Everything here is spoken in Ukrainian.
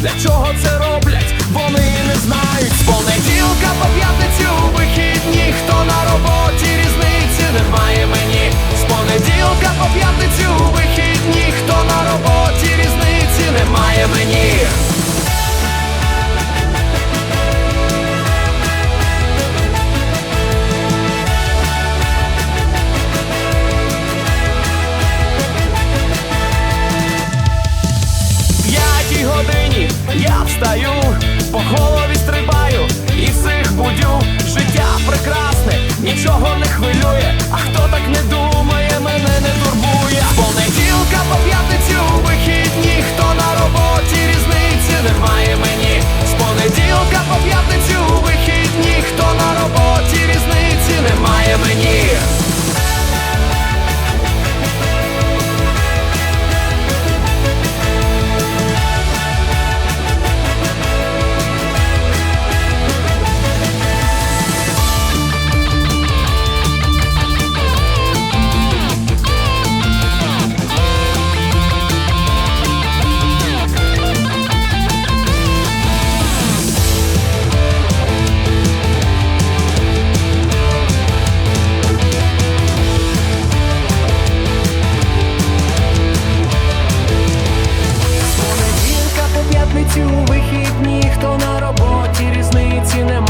Для чого це робити? Я встаю п'ятницю вихідні, хто на роботі різниці немає